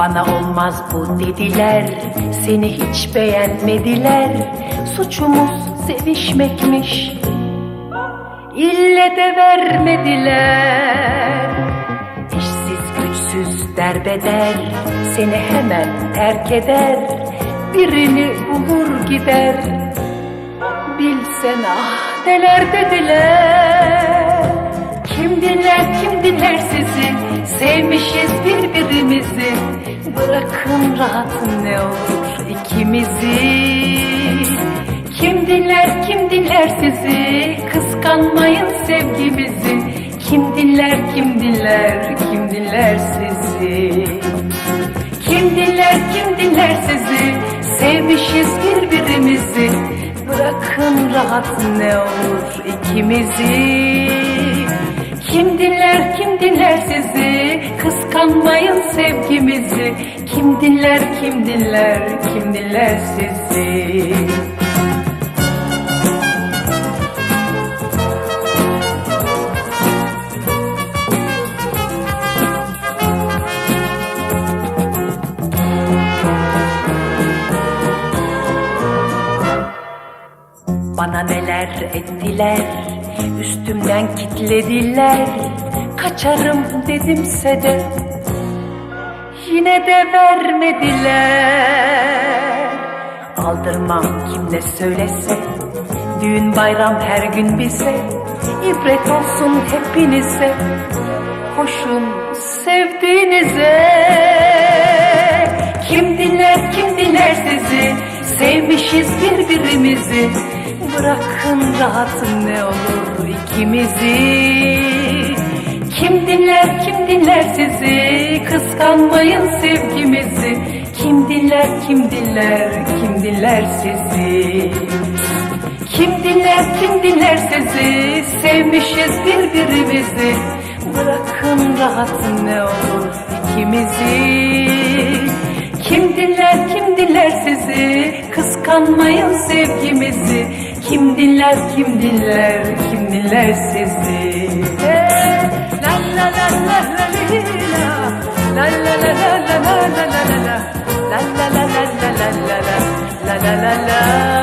Bana olmaz bu dediler. Seni hiç beğenmediler. Suçumuz sevişmekmiş. İlle de vermediler. İşsiz güçsüz derbeder Seni hemen terk eder. Birini bulur gider. Bilsen ah neler dediler. Kim dinler kim dinler sizi? Sevmişiz birbirimizi Bırakın rahat ne olur ikimizi. Kim dinler kim dinler sizi? Kıskanmayın sevgimizi. Kim dinler kim dinler kim dinler sizi? Kim dinler kim dinler sizi? Sevmişiz birbirimizi. Bırakın rahat ne olur ikimizi Kim dinler kim dinler sizi? Kıskanmayın sevgimizi. Kim dinler kim dinler kim dinler sizi? Bana neler ettiler Üstümden kitlediler. Kaçarım dedimse de Yine de vermediler. Aldırmam kim ne söylese Düğün bayram her gün bize. İbret olsun hepinize Hoşum sevdiğinize. Kim dinler kim dinler sizi? Sevmişiz birbirimizi. Bırakın rahat ne olur ikimizi Kim dinler kim dinler sizi? Kıskanmayın sevgimizi. Kim dinler kim dinler kim dinler sizi? Kim dinler kim dinler sizi? Sevmişiz birbirimizi. Bırakın rahat ne olur ikimizi. Kim dinler kim dinler sizi? Kıskanmayın sevgimizi Kim dinler kim dinler kim dinler sizi La la La la la la la la la la la la La la la la la la la la La la la la